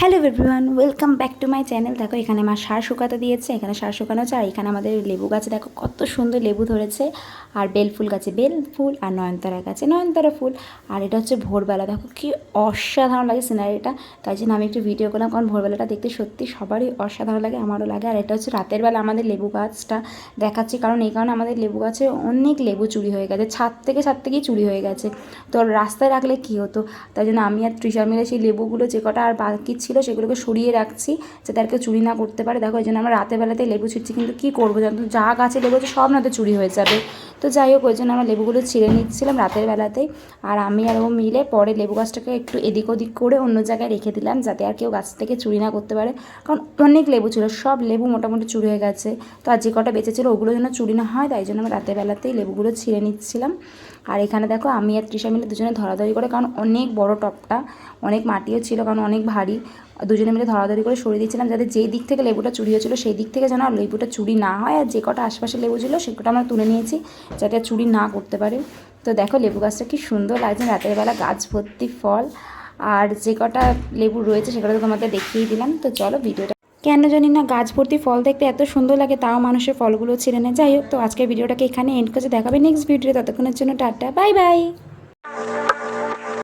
Hello everyone welcome back to my channel দেখো, এখানে আমার সার শুকাতে দিয়েছে, এখানে সার শুকানো আর এখানে আমাদের লেবু গাছে দেখো কত সুন্দর লেবু ধরেছে। আর বেল ফুল গাছে, বেল ফুল আর নয়নতারা গাছে, নয়নতারা ফুল। আর এটা হচ্ছে ভোরবেলা, দেখো কি অসাধারণ লাগে সিনারিটা তাই জন্য আমি একটু ভিডিও করলাম, কারণ ভোরবেলাটা দেখতে সত্যি সবারই অসাধারণ লাগে, আমারও লাগে। আর এটা হচ্ছে রাতের বেলা আমাদের লেবু গাছটা দেখাচ্ছি, কারণ এই কারণে আমাদের লেবু গাছে অনেক লেবু চুরি হয়ে গেছে, ছাদ থেকে, ছাদ থেকেই চুরি হয়ে গেছে। তো রাস্তায় রাখলে কী হতো? তাই জন্য আমি আর তৃষা মিলে সেই লেবুগুলো যে কটা আর বাকি ছিল, সেগুলোকে সরিয়ে রাখছি যাতে আর কেউ চুরি না করতে পারে। দেখো, এই জন্য আমরা রাতের বেলাতে লেবু ছিঁড়ছি কিন্তু কী করব জানো যা গাছে লেবু আছে সব না তো চুরি হয়ে যাবে। তো যাই হোক, ওই জন্য আমরা লেবুগুলো ছিঁড়ে নিচ্ছিলাম রাতের বেলাতেই। আর আমি আর ও মিলে পরে লেবু গাছটাকে একটু এদিক ওদিক করে অন্য জায়গায় রেখে দিলাম যাতে আর কেউ গাছ থেকে চুরি না করতে পারে। কারণ অনেক লেবু ছিল, সব লেবু মোটামুটি চুরি হয়ে গেছে। তো আর যে কটা বেঁচে ছিল, ওগুলো যেন চুরি না হয়, তাই জন্য আমি রাতের বেলাতেই লেবুগুলো ছিঁড়ে নিচ্ছিলাম। আর এখানে দেখো আমি আর তৃষা মিলে দুজনে ধরাধরি করে, কারণ অনেক বড় টপটা, অনেক মাটিও ছিল, কারণ অনেক ভারী। দুজনে মিলে ধরাধরি করে সরিয়ে দিচ্ছিলাম যাতে যেই দিক থেকে লেবুটা চুরি হয়েছিল সেই দিক থেকে যেন আর লেবুটা চুরি না হয় আর যে কটা আশপাশে লেবু ছিল সে কটা আমরা তুলে নিয়েছি যাতে চুরি না করতে পারে। তো দেখো লেবু গাছটা কি সুন্দর লাগছে, রাতের বেলা গাছ ভর্তি ফল। আর যে কটা লেবু রয়েছে সে কটা তো তোমাদের দেখিয়ে দিলাম। তো চলো ভিডিওটা কেন জানি না গাছ ভর্তি ফল দেখতে এত সুন্দর লাগে, তাও মানুষের ফলগুলো ছিঁড়ে নেয়। যাই হোক, তো আজকের ভিডিওটাকে এখানে এন্ড করে দেখাবে নেক্সট ভিডিও ততক্ষণের জন্য টাটা বাই বাই